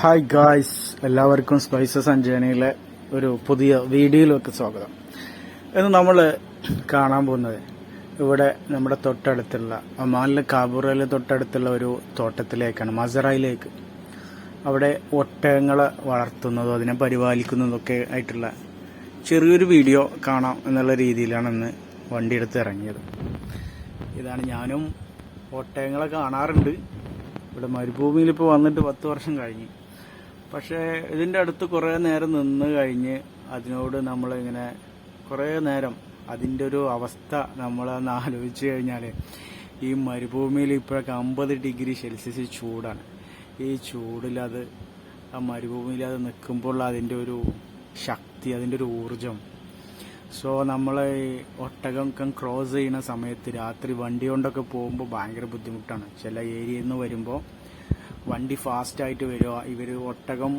Hi guys എല്ലാവർക്കും spices അഞ്ജനയിലെ ഒരു പുതിയ വീഡിയോയിലേക്ക് സ്വാഗതം. ഇന്ന് നമ്മൾ കാണാൻ പോകുന്നത് ഇവിടെ നമ്മുടെ തൊട്ടടുത്തുള്ള ഒമാനിലെ കാബൂറയിലെ തൊട്ടടുത്തുള്ള ഒരു തോട്ടത്തിലേക്കാണ് മസറയിലേക്ക്. അവിടെ ഒട്ടകങ്ങളെ വളർത്തുന്നതും അതിനെ പരിപാലിക്കുന്നതൊക്കെ ആയിട്ടുള്ള ചെറിയൊരു വീഡിയോ കാണാം എന്നുള്ള രീതിയിലാണ് ഇന്ന് വണ്ടി എടുത്ത് ഇറങ്ങിയത്. ഇതാണ് ഞാനും ഒട്ടകങ്ങളെ കാണാറുണ്ട്. ഇവിടെ മരുഭൂമിയിൽ ഇപ്പോൾ വന്നിട്ട് പത്ത് വർഷം കഴിഞ്ഞു. പക്ഷേ ഇതിന്റെ അടുത്ത് കുറേ നേരം നിന്ന് കഴിഞ്ഞ് അതിനോട് നമ്മളിങ്ങനെ കുറേ നേരം അതിന്റെ ഒരു അവസ്ഥ നമ്മളൊന്ന് ആലോചിച്ച് കഴിഞ്ഞാൽ ഈ മരുഭൂമിയിൽ ഇപ്പോഴൊക്കെ അമ്പത് ഡിഗ്രി സെൽഷ്യസ് ചൂടാണ്. ഈ ചൂടിലത് ആ മരുഭൂമിയിൽ അത് നിൽക്കുമ്പോൾ അതിന്റെ ഒരു ശക്തി അതിന്റെ ഒരു ഊർജം സോ നമ്മൾ ഒട്ടകം ക്രോസ് ചെയ്യുന്ന സമയത്ത് രാത്രി വണ്ടി കൊണ്ടൊക്കെ പോകുമ്പോൾ ഭയങ്കര ബുദ്ധിമുട്ടാണ്. ചില ഏരിയയിൽ നിന്ന് വരുമ്പോൾ വണ്ടി ഫാസ്റ്റായിട്ട് വരിക. ഇവർ ഒട്ടകം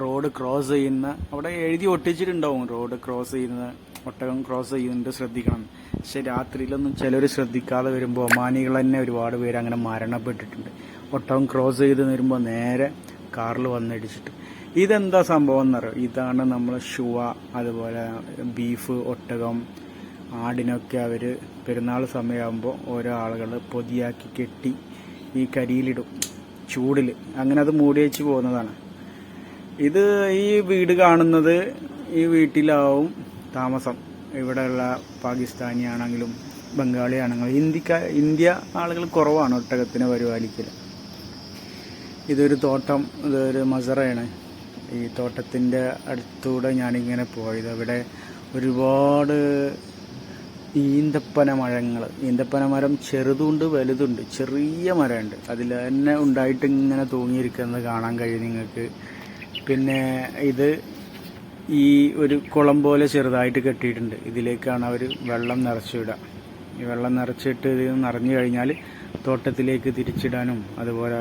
റോഡ് ക്രോസ് ചെയ്യുന്ന അവിടെ എഴുതി ഒട്ടിച്ചിട്ടുണ്ടാവും റോഡ് ക്രോസ് ചെയ്യുന്നത്. ഒട്ടകം ക്രോസ് ചെയ്യുന്നുണ്ട് ശ്രദ്ധിക്കണം. പക്ഷെ രാത്രിയിലൊന്നും ചിലർ ശ്രദ്ധിക്കാതെ വരുമ്പോൾ ഒമാനികൾ തന്നെ ഒരുപാട് പേര് അങ്ങനെ മരണപ്പെട്ടിട്ടുണ്ട്. ഒട്ടകം ക്രോസ് ചെയ്ത് വരുമ്പോൾ നേരെ കാറിൽ വന്നിടിച്ചിട്ട്. ഇതെന്താ സംഭവം എന്നറിയോ? ഇതാണ് നമ്മൾ ഷുവ അതുപോലെ ബീഫ് ഒട്ടകം ആടിനൊക്കെ അവർ പെരുന്നാൾ സമയമാകുമ്പോൾ ഓരോ ആളുകൾ പൊതിയാക്കി കെട്ടി ഈ കരിയിലിടും. ചൂടിൽ അങ്ങനെ അത് മൂടി വെച്ച് പോകുന്നതാണ്. ഇത് ഈ വീട് കാണുന്നത് ഈ വീട്ടിലാവും താമസം. ഇവിടെയുള്ള പാകിസ്ഥാനി ആണെങ്കിലും ബംഗാളി ആണെങ്കിലും ഇന്ത്യക്ക ഇന്ത്യ ആളുകൾ കുറവാണ് ഒട്ടകത്തിനെ പരിപാലിക്കൽ ഇതൊരു തോട്ടം ഇതൊരു മസറയാണ്. ഈ തോട്ടത്തിന്റെ അടുത്തൂടെ ഞാനിങ്ങനെ പോയത്. അവിടെ ഒരുപാട് ഈന്തപ്പന മരങ്ങൾ ഈന്തപ്പന മരം ചെറുതുണ്ട് വലുതുണ്ട്. ചെറിയ മരമുണ്ട്. അതിൽ തന്നെ ഉണ്ടായിട്ട് ഇങ്ങനെ തൂങ്ങിയിരിക്കുന്നത് കാണാൻ കഴിയും നിങ്ങൾക്ക്. പിന്നെ ഇത് ഈ ഒരു കുളം പോലെ ചെറുതായിട്ട് കെട്ടിയിട്ടുണ്ട്. ഇതിലേക്കാണ് അവർ വെള്ളം നിറച്ചിടുക. ഈ വെള്ളം നിറച്ചിട്ട് ഇത് നിറഞ്ഞു കഴിഞ്ഞാൽ തോട്ടത്തിലേക്ക് തിരിച്ചിടാനും അതുപോലെ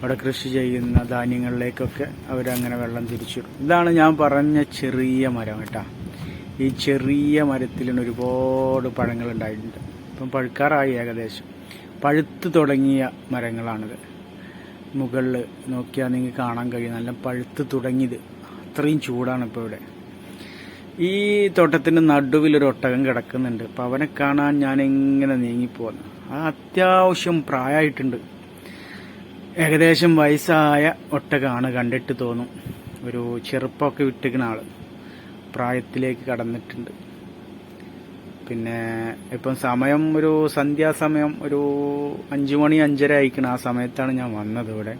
അവിടെ കൃഷി ചെയ്യുന്ന ധാന്യങ്ങളിലേക്കൊക്കെ അവരങ്ങനെ വെള്ളം തിരിച്ചിടും. ഇതാണ് ഞാൻ പറഞ്ഞ ചെറിയ മരം കേട്ടോ. ഈ ചെറിയ മരത്തിലാണ് ഒരുപാട് പഴങ്ങൾ ഉണ്ടായിട്ടുണ്ട്. ഇപ്പം പഴുക്കാറായി ഏകദേശം. പഴുത്ത് തുടങ്ങിയ മരങ്ങളാണിത്. മുകളിൽ നോക്കിയാൽ നിങ്ങൾക്ക് കാണാൻ കഴിയും. നല്ല പഴുത്ത് തുടങ്ങിയത്. അത്രയും ചൂടാണ് ഇപ്പോൾ ഇവിടെ. ഈ തോട്ടത്തിന്റെ നടുവിലൊരു ഒട്ടകം കിടക്കുന്നുണ്ട്. അപ്പം അവനെ കാണാൻ ഞാൻ എങ്ങനെ നീങ്ങിപ്പോന്നു അത് അത്യാവശ്യം പ്രായമായിട്ടുണ്ട്. ഏകദേശം വയസ്സായ ഒട്ടകമാണ് കണ്ടിട്ട് തോന്നും. ഒരു ചെറുപ്പമൊക്കെ വിട്ടിരിക്കുന്ന ആൾ. പ്രായത്തിലേക്ക് കടന്നിട്ടുണ്ട്. പിന്നെ ഇപ്പം സമയം ഒരു സന്ധ്യാസമയം ഒരു അഞ്ചു മണി അഞ്ചര ആയിക്കണം ആ സമയത്താണ് ഞാൻ വന്നത് ഇവിടെ.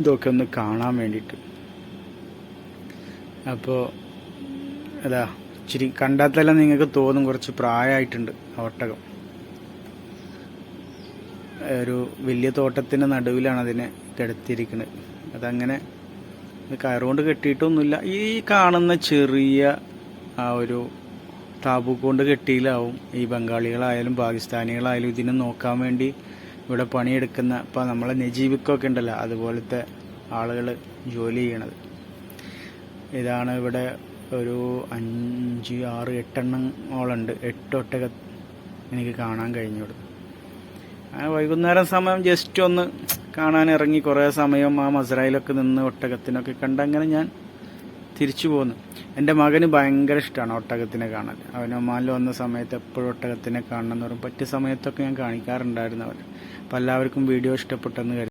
ഇതൊക്കെ ഒന്ന് കാണാൻ വേണ്ടിയിട്ട്. അപ്പോൾ അതാ ഇച്ചിരി കണ്ടാൽ തന്നെ നിങ്ങൾക്ക് തോന്നും കുറച്ച് പ്രായമായിട്ടുണ്ട് ആ ഒട്ടകം. ഒരു വലിയ തോട്ടത്തിന്റെ നടുവിലാണ് അതിനെ കിടത്തിയിരിക്കുന്നത് അതങ്ങനെ കയറുകൊണ്ട് കെട്ടിയിട്ടൊന്നുമില്ല. ഈ കാണുന്ന ചെറിയ ആ ഒരു താബു കൊണ്ട് കെട്ടിയിലാവും. ഈ ബംഗാളികളായാലും പാകിസ്ഥാനികളായാലും ഇതിനെ നോക്കാൻ വേണ്ടി ഇവിടെ പണിയെടുക്കുന്ന ഇപ്പം നമ്മളെ നജീബിക്കൊക്കെ ഉണ്ടല്ലോ അതുപോലത്തെ ആളുകൾ ജോലി ചെയ്യണത്. ഇതാണ് ഇവിടെ ഒരു അഞ്ച് ആറ് എട്ടെണ്ണങ്ങളുണ്ട് എട്ടൊട്ടക എനിക്ക് കാണാൻ കഴിഞ്ഞു അങ്ങനെ വൈകുന്നേരം സമയം ജസ്റ്റ് ഒന്ന് കാണാൻ ഇറങ്ങി കുറേ സമയം ആ മസറയിലൊക്കെ നിന്ന് ഒട്ടകത്തിനൊക്കെ കണ്ട് അങ്ങനെ ഞാൻ തിരിച്ചു പോന്നു. എന്റെ മകന് ഭയങ്കര ഇഷ്ടമാണ് ഒട്ടകത്തിനെ കാണാൻ. അവൻ ഒമാനിൽ വന്ന സമയത്ത് എപ്പോഴും ഒട്ടകത്തിനെ കാണണം എന്ന് പറയും. പറ്റിയ സമയത്തൊക്കെ ഞാൻ കാണിക്കാറുണ്ടായിരുന്നു അവൻ അപ്പോൾ എല്ലാവർക്കും വീഡിയോ ഇഷ്ടപ്പെട്ടെന്ന് കരുതി.